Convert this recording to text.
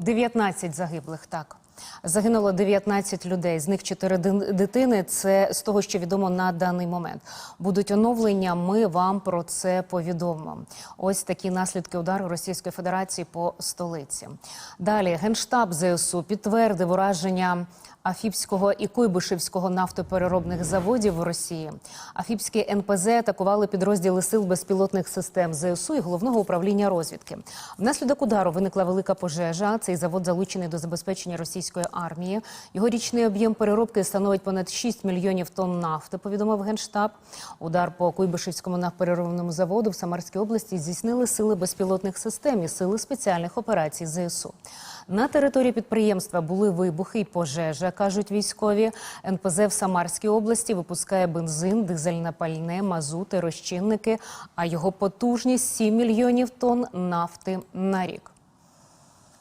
19 загиблих, так. Загинуло 19 людей, з них 4 дитини. Це з того, що відомо на даний момент. Будуть оновлення. Ми вам про це повідомимо. Ось такі наслідки удару Російської Федерації по столиці. Далі генштаб ЗСУ підтвердив ураження. Афіпського і Куйбишевського нафтопереробних заводів в Росії. Афіпські НПЗ атакували підрозділи сил безпілотних систем ЗСУ і головного управління розвідки. Внаслідок удару виникла велика пожежа. Цей завод залучений до забезпечення російської армії. Його річний об'єм переробки становить понад 6 мільйонів тонн нафти. Повідомив генштаб. Удар по Куйбишевському нафтопереробному заводу в Самарській області здійснили сили безпілотних систем і сили спеціальних операцій ЗСУ. На території підприємства були вибухи і пожежа, кажуть військові. НПЗ в Самарській області випускає бензин, дизельне пальне, мазути, розчинники. А його потужність 7 мільйонів тонн нафти на рік.